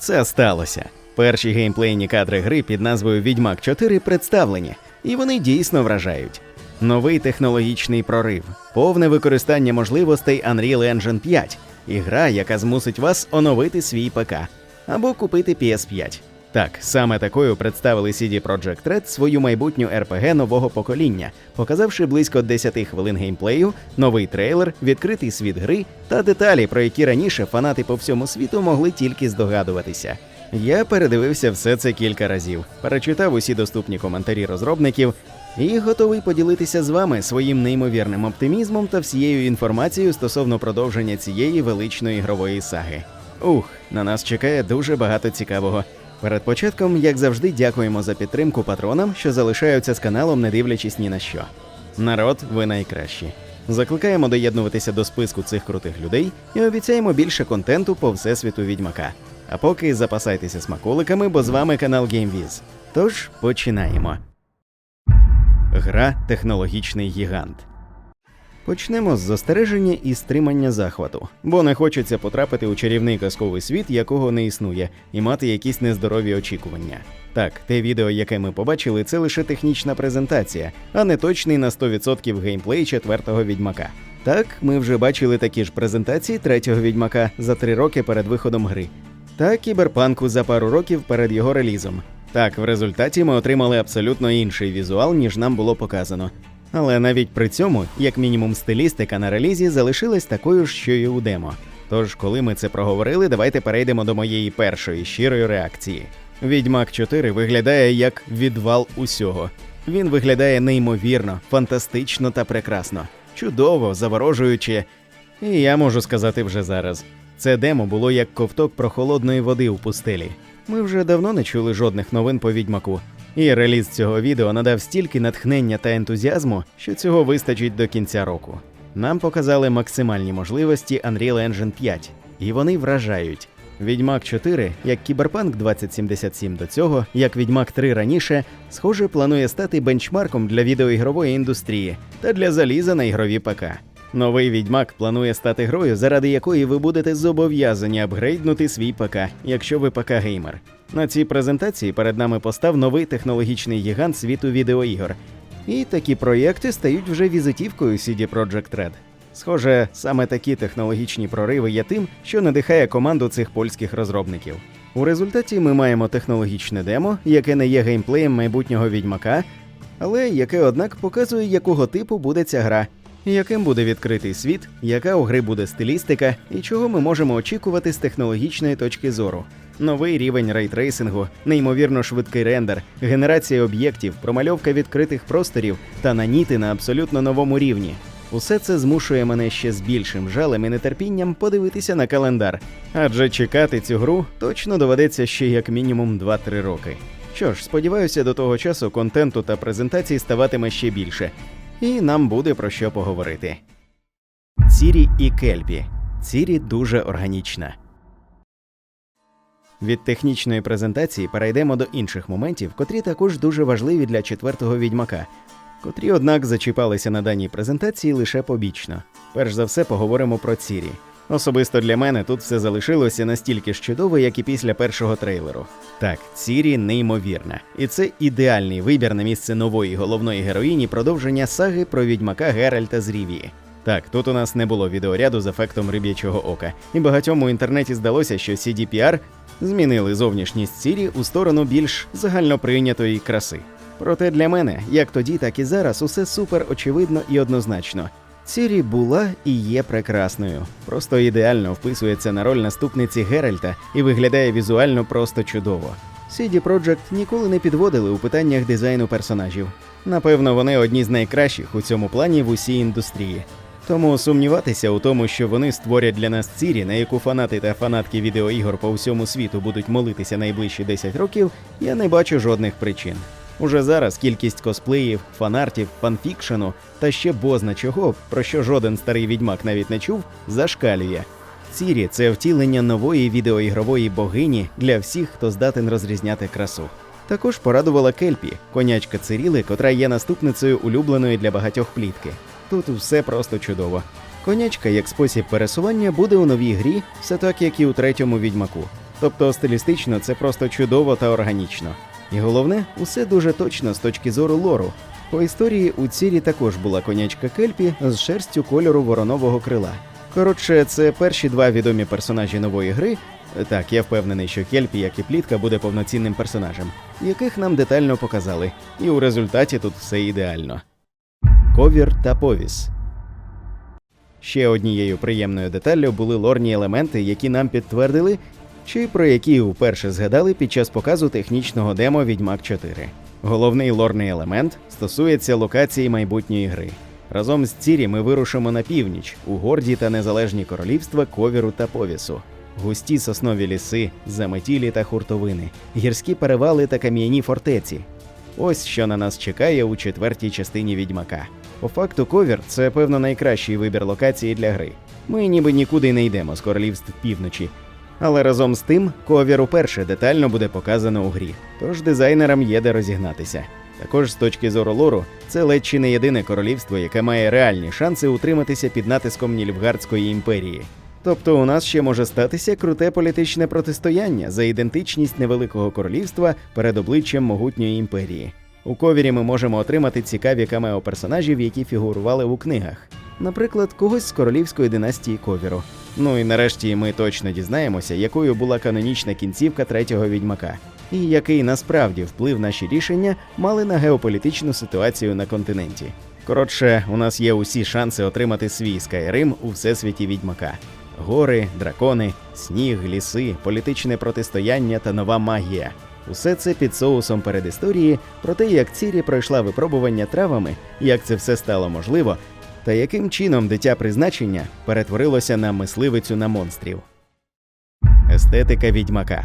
Це сталося. Перші геймплейні кадри гри під назвою Відьмак 4 представлені, і вони дійсно вражають. Новий технологічний прорив, повне використання можливостей Unreal Engine 5 і гра, яка змусить вас оновити свій ПК або купити PS5. Так, саме такою представили CD Projekt Red свою майбутню RPG нового покоління, показавши близько 10 хвилин геймплею, новий трейлер, відкритий світ гри та деталі, про які раніше фанати по всьому світу могли тільки здогадуватися. Я передивився все це кілька разів, перечитав усі доступні коментарі розробників і готовий поділитися з вами своїм неймовірним оптимізмом та всією інформацією стосовно продовження цієї величної ігрової саги. Ух, на нас чекає дуже багато цікавого. Перед початком, як завжди, дякуємо за підтримку патронам, що залишаються з каналом, не дивлячись ні на що. Народ, ви найкращі. Закликаємо доєднуватися до списку цих крутих людей і обіцяємо більше контенту по всесвіту відьмака. А поки запасайтеся смаколиками, бо з вами канал GameViz. Тож починаємо. Гра Технологічний гігант. Почнемо з застереження і стримання захвату, бо не хочеться потрапити у чарівний казковий світ, якого не існує, і мати якісь нездорові очікування. Так, те відео, яке ми побачили, це лише технічна презентація, а не точний на 100% геймплей четвертого відьмака. Так, ми вже бачили такі ж презентації третього відьмака за три роки перед виходом гри, та кіберпанку за пару років перед його релізом. Так, в результаті ми отримали абсолютно інший візуал, ніж нам було показано. Але навіть при цьому, як мінімум, стилістика на релізі залишилась такою ж, що й у демо. Тож, коли ми це проговорили, давайте перейдемо до моєї першої щирої реакції. Відьмак 4 виглядає як відвал усього. Він виглядає неймовірно, фантастично та прекрасно, чудово, заворожуюче. І я можу сказати вже зараз: це демо було як ковток прохолодної води у пустелі. Ми вже давно не чули жодних новин по відьмаку. І реліз цього відео надав стільки натхнення та ентузіазму, що цього вистачить до кінця року. Нам показали максимальні можливості Unreal Engine 5, і вони вражають. Відьмак 4, як Кіберпанк 2077 до цього, як Відьмак 3 раніше, схоже, планує стати бенчмарком для відеоігрової індустрії та для заліза на ігрові ПК. Новий відьмак планує стати грою, заради якої ви будете зобов'язані апгрейднути свій ПК, якщо ви ПК-геймер. На цій презентації перед нами постав новий технологічний гігант світу відеоігор. І такі проєкти стають вже візитівкою CD Projekt Red. Схоже, саме такі технологічні прориви є тим, що надихає команду цих польських розробників. У результаті ми маємо технологічне демо, яке не є геймплеєм майбутнього відьмака, але яке, однак, показує, якого типу буде ця гра, яким буде відкритий світ, яка у гри буде стилістика і чого ми можемо очікувати з технологічної точки зору. Новий рівень рейтрейсингу, неймовірно швидкий рендер, генерація об'єктів, промальовка відкритих просторів та наніти на абсолютно новому рівні. Усе це змушує мене ще з більшим жалем і нетерпінням подивитися на календар, адже чекати цю гру точно доведеться ще як мінімум 2-3 роки. Що ж, сподіваюся, до того часу контенту та презентацій ставатиме ще більше, і нам буде про що поговорити. Цірі і Кельпі. Цірі дуже органічна. Від технічної презентації перейдемо до інших моментів, котрі також дуже важливі для четвертого відьмака, котрі, однак, зачіпалися на даній презентації лише побічно. Перш за все, поговоримо про Цірі. Особисто для мене тут все залишилося настільки ж чудово, як і після першого трейлеру. Так, Цірі неймовірна, і це ідеальний вибір на місце нової головної героїні продовження саги про відьмака Геральта з Рівії. Так, тут у нас не було відеоряду з ефектом риб'ячого ока, і багатьом у інтернеті здалося, що CDPR змінили зовнішність Сірі у сторону більш загальноприйнятої краси. Проте для мене, як тоді, так і зараз, усе супер очевидно і однозначно. Сірі була і є прекрасною, просто ідеально вписується на роль наступниці Геральта і виглядає візуально просто чудово. CD Projekt ніколи не підводили у питаннях дизайну персонажів. Напевно, вони одні з найкращих у цьому плані в усій індустрії. Тому сумніватися у тому, що вони створять для нас цірі, на яку фанати та фанатки відеоігор по всьому світу будуть молитися найближчі 10 років, я не бачу жодних причин. Уже зараз кількість косплеїв, фанартів, фанфікшену та ще бозна чого, про що жоден старий відьмак навіть не чув, зашкалює. Цірі це втілення нової відеоігрової богині для всіх, хто здатен розрізняти красу. Також порадувала Кельпі, конячка Циріли, котра є наступницею улюбленої для багатьох плітки. Тут все просто чудово. Конячка як спосіб пересування буде у новій грі, все так як і у третьому відьмаку. Тобто стилістично це просто чудово та органічно. І головне, усе дуже точно з точки зору лору. По історії у Цірі також була конячка Кельпі з шерстю кольору воронового крила. Коротше, це перші два відомі персонажі нової гри. Так, я впевнений, що Кельпі, як і плітка, буде повноцінним персонажем, яких нам детально показали, і у результаті тут все ідеально. Ковір та повіс. Ще однією приємною деталлю були лорні елементи, які нам підтвердили, чи про які вперше згадали під час показу технічного демо Відьмак 4. Головний лорний елемент стосується локації майбутньої гри. Разом з Цірі ми вирушимо на північ у горді та незалежні королівства ковіру та повісу. Густі соснові ліси, заметілі та хуртовини, гірські перевали та кам'яні фортеці. Ось що на нас чекає у четвертій частині відьмака. По факту, ковір це певно найкращий вибір локації для гри. Ми ніби нікуди не йдемо з королівств півночі. Але разом з тим, ковір уперше детально буде показано у грі, тож дизайнерам є де розігнатися. Також з точки зору лору, це ледь чи не єдине королівство, яке має реальні шанси утриматися під натиском Нільфгардської імперії. Тобто у нас ще може статися круте політичне протистояння за ідентичність невеликого королівства перед обличчям могутньої імперії. У ковірі ми можемо отримати цікаві камео персонажів, які фігурували у книгах, наприклад, когось з королівської династії ковіру. Ну і нарешті ми точно дізнаємося, якою була канонічна кінцівка третього відьмака, і який насправді вплив наші рішення мали на геополітичну ситуацію на континенті. Коротше, у нас є усі шанси отримати свій Скайрим у всесвіті відьмака. Гори, дракони, сніг, ліси, політичне протистояння та нова магія. Усе це під соусом передісторії про те, як Цірі пройшла випробування травами, як це все стало можливо, та яким чином дитя призначення перетворилося на мисливицю на монстрів. Естетика відьмака.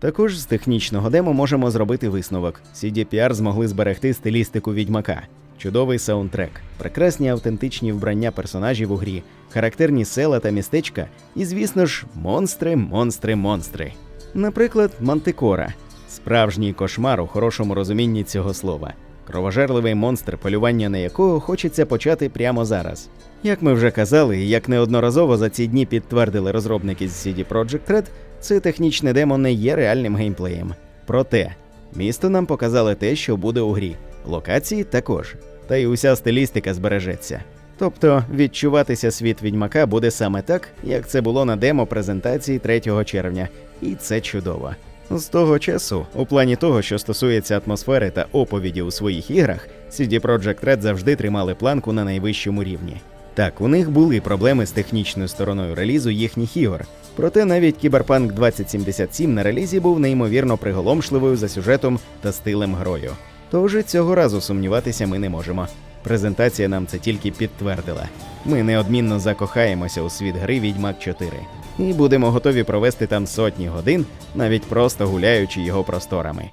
Також з технічного демо можемо зробити висновок. CDPR змогли зберегти стилістику відьмака, чудовий саундтрек, прекрасні автентичні вбрання персонажів у грі, характерні села та містечка, і, звісно ж, монстри, монстри, монстри. Наприклад, Мантикора справжній кошмар у хорошому розумінні цього слова. Кровожерливий монстр, полювання на якого хочеться почати прямо зараз. Як ми вже казали, і як неодноразово за ці дні підтвердили розробники з CD Projekt Red, це технічне демо не є реальним геймплеєм. Проте, місто нам показали те, що буде у грі, локації також, та й уся стилістика збережеться. Тобто відчуватися світ відьмака буде саме так, як це було на демо презентації 3 червня, і це чудово. З того часу, у плані того, що стосується атмосфери та оповіді у своїх іграх, CD Projekt Red завжди тримали планку на найвищому рівні. Так, у них були проблеми з технічною стороною релізу їхніх ігор. Проте навіть Cyberpunk 2077 на релізі був неймовірно приголомшливою за сюжетом та стилем грою. Тож цього разу сумніватися ми не можемо. Презентація нам це тільки підтвердила. Ми неодмінно закохаємося у світ гри Відьмак 4 і будемо готові провести там сотні годин, навіть просто гуляючи його просторами.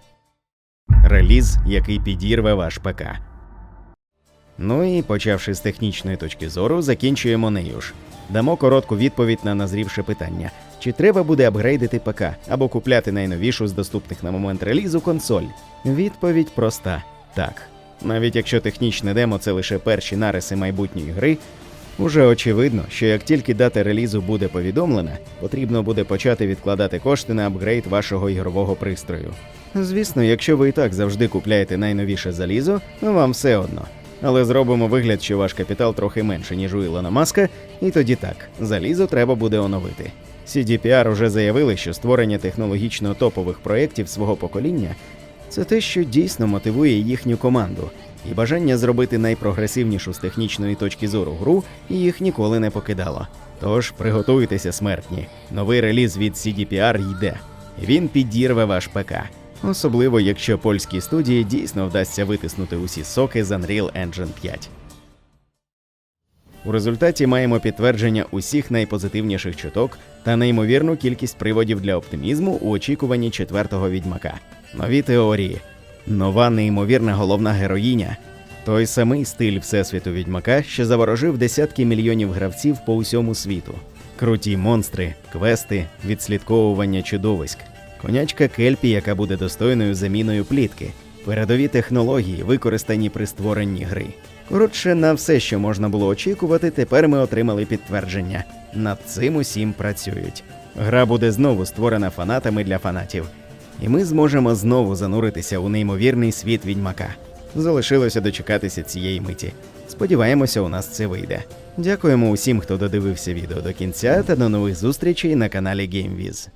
Реліз, який підірве ваш ПК. Ну і почавши з технічної точки зору, закінчуємо нею ж. Дамо коротку відповідь на назрівше питання: чи треба буде апгрейдити ПК або купляти найновішу з доступних на момент релізу консоль? Відповідь проста: так. Навіть якщо технічне демо це лише перші нариси майбутньої гри, уже очевидно, що як тільки дата релізу буде повідомлена, потрібно буде почати відкладати кошти на апгрейд вашого ігрового пристрою. Звісно, якщо ви і так завжди купляєте найновіше залізо, ну вам все одно. Але зробимо вигляд, що ваш капітал трохи менше, ніж у Ілона Маска, і тоді так, залізо треба буде оновити. CDPR уже заявили, що створення технологічно топових проєктів свого покоління це те, що дійсно мотивує їхню команду, і бажання зробити найпрогресивнішу з технічної точки зору гру їх ніколи не покидало. Тож приготуйтеся смертні. Новий реліз від CDPR йде. Він підірве ваш ПК. Особливо, якщо польській студії дійсно вдасться витиснути усі соки з Unreal Engine 5. У результаті маємо підтвердження усіх найпозитивніших чуток та неймовірну кількість приводів для оптимізму у очікуванні четвертого відьмака. Нові теорії, нова неймовірна головна героїня, той самий стиль всесвіту відьмака, що заворожив десятки мільйонів гравців по усьому світу. Круті монстри, квести, відслідковування чудовиськ, конячка Кельпі, яка буде достойною заміною плітки, передові технології, використані при створенні гри. Коротше, на все, що можна було очікувати, тепер ми отримали підтвердження. Над цим усім працюють. Гра буде знову створена фанатами для фанатів, і ми зможемо знову зануритися у неймовірний світ відьмака. Залишилося дочекатися цієї миті. Сподіваємося, у нас це вийде. Дякуємо усім, хто додивився відео до кінця, та до нових зустрічей на каналі GameViz.